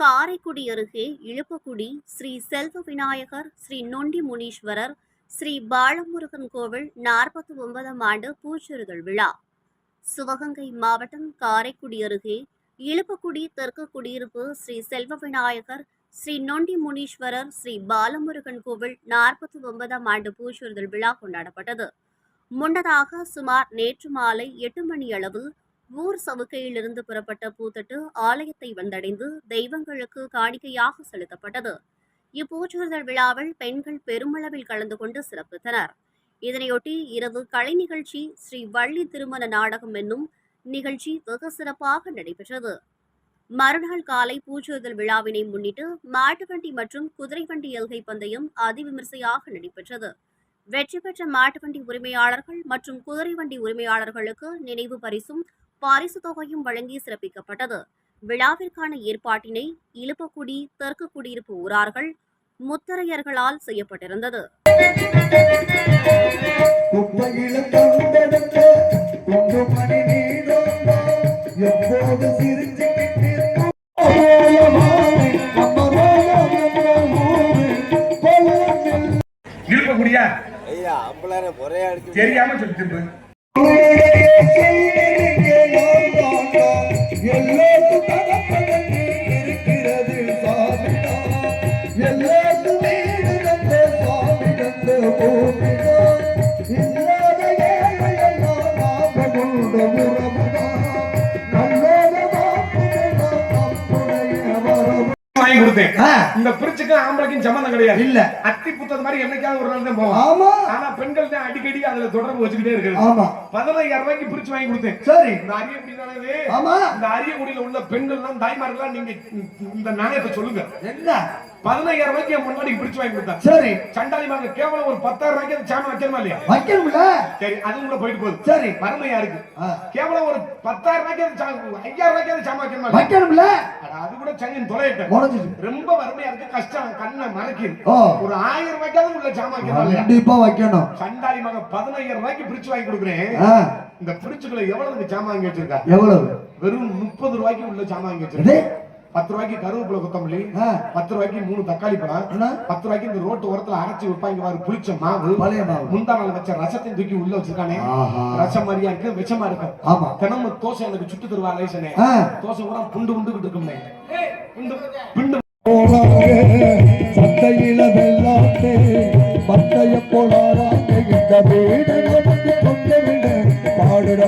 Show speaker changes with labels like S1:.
S1: காரைக்குடி அருகே இழுப்புக்குடி ஸ்ரீ செல்வ விநாயகர் ஸ்ரீ நொண்டி முனீஸ்வரர் ஸ்ரீ பாலமுருகன் கோவில் நாற்பத்தி ஒன்பதாம் ஆண்டு பூச்சொரிதல் விழா. சிவகங்கை மாவட்டம் காரைக்குடி அருகே இழுப்பக்குடி தெற்கு குடியிருப்பு ஸ்ரீ செல்வ விநாயகர் ஸ்ரீ நொண்டி முனீஸ்வரர் ஸ்ரீ பாலமுருகன் கோவில் நாற்பத்தி ஒன்பதாம் ஆண்டு பூச்சொருதல் விழா கொண்டாடப்பட்டது. முன்னதாக சுமார் நேற்று மாலை எட்டு மணி அளவில் ஊர் சவுக்கையிலிருந்து புறப்பட்ட பூத்தட்டு ஆலயத்தை வந்தடைந்து தெய்வங்களுக்கு காணிக்கையாக செலுத்தப்பட்டது. இப்பூச்சுறுதல் விழாவில் பெண்கள் பெருமளவில் கலந்து கொண்டு சிறப்பித்தனர். இதனையொட்டி இரவு கலை நிகழ்ச்சி ஸ்ரீ வள்ளி திருமண நாடகம் என்னும் நிகழ்ச்சி வெகு சிறப்பாக நடைபெற்றது. மறுநாள் காலை பூச்சுறுதல் விழாவினை முன்னிட்டு மாட்டு வண்டி மற்றும் குதிரை வண்டி எல்கை பந்தயம் அதிவிமர்சையாக நடைபெற்றது. வெற்றி பெற்ற மாட்டு வண்டி உரிமையாளர்கள் மற்றும் குதிரை வண்டி உரிமையாளர்களுக்கு நினைவு பரிசும் பரிசு தொகையும் வழங்கி சிறப்பிக்கப்பட்டது. விழாவிற்கான ஏற்பாட்டினை இலுப்பக்குடி தெற்கு குடியிருப்பு ஊரார்கள் முத்தரையர்களால் செய்யப்பட்டிருந்தது.
S2: தெரியாம சொல்லி
S3: Yeah.
S2: வாங்கி கொடுத்தேன். இந்த பிரிச்சுக்கும் ஆம்பளைக்கும் சம்மந்தம் கிடையாது.
S3: இல்ல.
S2: அத்தி புத்தது மாதிரி என்னைக்காவது ஒரு நாள் தான் போவோம்.
S3: ஆமா.
S2: ஆனா பெண்கள் தான் அடிக்கடி அதுல தொடர்பு வச்சுக்கிட்டே இருக்கு.
S3: ஆமா.
S2: பதினையாயிரம் ரூபாய்க்கு பிரிச்சு வாங்கி கொடுத்தேன்.
S3: சரி.
S2: இந்த அரியக்குடி தானே
S3: ஆமா.
S2: இந்த அரியக்குடியில உள்ள பெண்கள்லாம் தாய்மார்கள்லாம் நீங்க இந்த நாணயத்தை சொல்லுங்க.
S3: என்ன?
S2: பதினையாயிரம் ரூபாய்க்கு என் முன்னாடி பிரிச்சு வாங்கி கொடுத்தேன்.
S3: சரி.
S2: சண்டாளி வாங்க கேவலம் ஒரு பத்தாயிரம் ரூபாய்க்கு அந்த சாமி வைக்கணுமா இல்லையா?
S3: வைக்கணும்ல.
S2: சரி அதுவும் கூட போயிட்டு போகுது.
S3: சரி.
S2: வறுமையா இருக்கு. கேவலம் ஒரு பத்தாயிரம் ரூபாய்க்கு ஐயாயிரம் ரூபாய்க்கு அந்த சாமி வைக்கணுமா இல்லையா?
S3: வைக்கணும்ல.
S2: அட, அது கூட சங்கின் தொலையிட்டேன் ரொம்ப வறுமையா இருக்கு கஷ்டம். கண்ணை மறைக்குது ஒரு ஆயிரம் ரூபாய்க்காவது உள்ள இல்லையா?
S3: கண்டிப்பா வைக்கணும்.
S2: சண்டாளி மகன் பதினையாயிரம் ரூபாய்க்கு பிரிச்சு வாங்கி கொடுக்குறேன். இந்த பிரிச்சுக்குள்ள எவ்வளவு வாங்கி வச்சிருக்கா?
S3: எவ்வளவு?
S2: வெறும் முப்பது ரூபாய்க்கு உள்ள
S3: இது
S2: வச்சிருக்கேன். பத்து ரூபாய்க்கு கருவேப்பிலை கொத்தமல்லி பத்து ரூபாய்க்கு மூணு தக்காளி பழம்? பத்து ரூபாய்க்கு இந்த ரோட்டு ஓரத்துல அரைச்சு வைப்பாங்க பாரு புளிச்ச மாவு.
S3: பழைய மாவு.
S2: முந்தா நாள் வச்ச ரசத்தையும் தூக்கி உள்ள வச்சிருக்கானே. ரசம் மாதிரியா இருக்கு விஷமா இருக்கும்
S3: ஆமா.
S2: தினமும் தோசை எனக்கு சுட்டு தருவா லேசனே. தோசை கூட புண்டு புண்டுகிட்டு இருக்குமே. புண்டு
S3: சந்தையில வெள்ளாட்டு பந்தய போலாராங்க இந்த வீடு நமக்கு கொண்ட விட பாடுற